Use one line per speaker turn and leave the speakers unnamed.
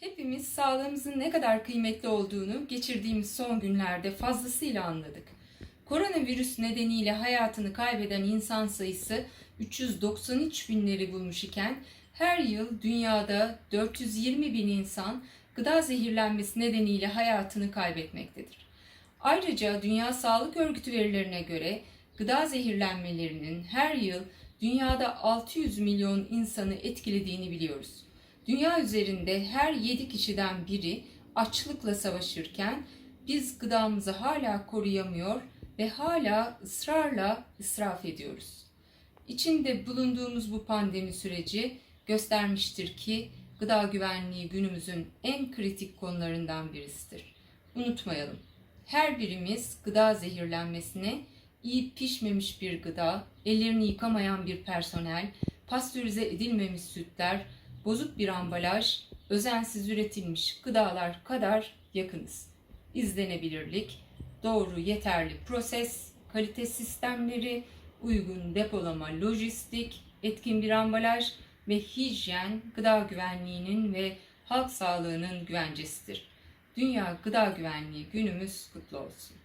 Hepimiz sağlığımızın ne kadar kıymetli olduğunu geçirdiğimiz son günlerde fazlasıyla anladık. Koronavirüs nedeniyle hayatını kaybeden insan sayısı 393 binleri bulmuş iken her yıl dünyada 420 bin insan gıda zehirlenmesi nedeniyle hayatını kaybetmektedir. Ayrıca Dünya Sağlık Örgütü verilerine göre gıda zehirlenmelerinin her yıl dünyada 600 milyon insanı etkilediğini biliyoruz. Dünya üzerinde her 7 kişiden biri açlıkla savaşırken biz gıdamızı hala koruyamıyor ve hala ısrarla israf ediyoruz. İçinde bulunduğumuz bu pandemi süreci göstermiştir ki gıda güvenliği günümüzün en kritik konularından birisidir. Unutmayalım. Her birimiz gıda zehirlenmesine iyi pişmemiş bir gıda, ellerini yıkamayan bir personel, pastörize edilmemiş sütler, bozuk bir ambalaj, özensiz üretilmiş gıdalar kadar yakınız. İzlenebilirlik, doğru yeterli proses, kalite sistemleri, uygun depolama lojistik, etkin bir ambalaj ve hijyen gıda güvenliğinin ve halk sağlığının güvencesidir. Dünya Gıda Güvenliği Günümüz kutlu olsun.